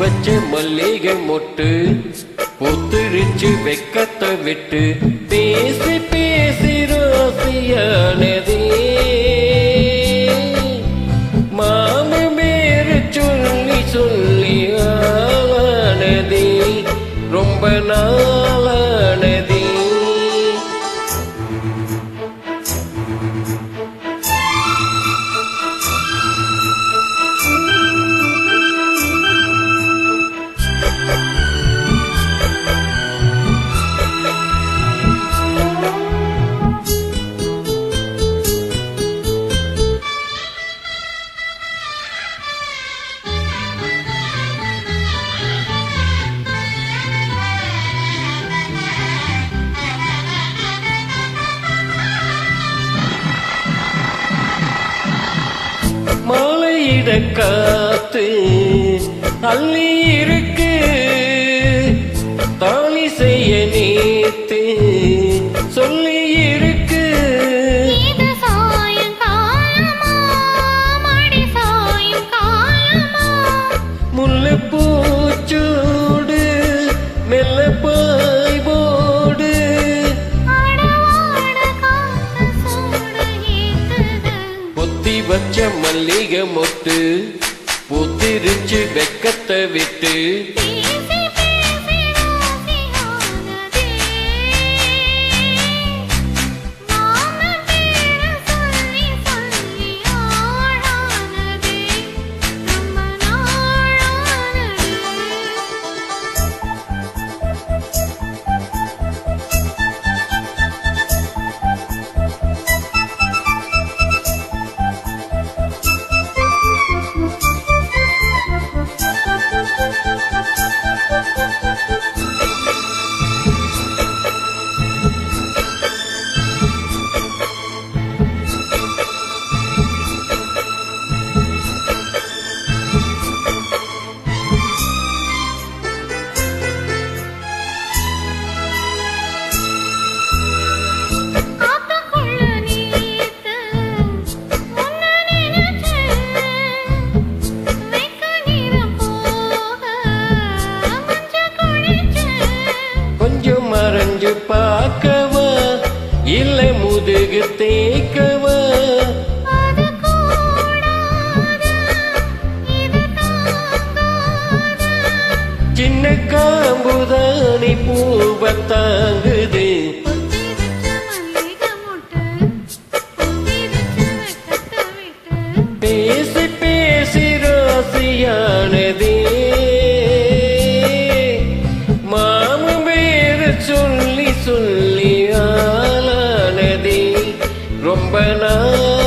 வச்சு மல்லிகை மொட்டு பொத்துரிச்சு வெக்கத்தை விட்டு பேசி பேசி ரோசியானதே. மாலையிட காத்து அள்ளி இருக்கு. தாலி செய்ய நீத்து சொல்லி பொத்தி வச்ச மல்லிகை மொட்டு புத்திரிச்சு வெக்கத்தை விட்டு. கொஞ்சம் மறைஞ்சு பார்க்கவா? இல்லை முதுகு தேக்கவா சின்ன காம்புதானி பூவை தாங்குது. பேசி பேசி ராசியானது. ரொம்ப நான்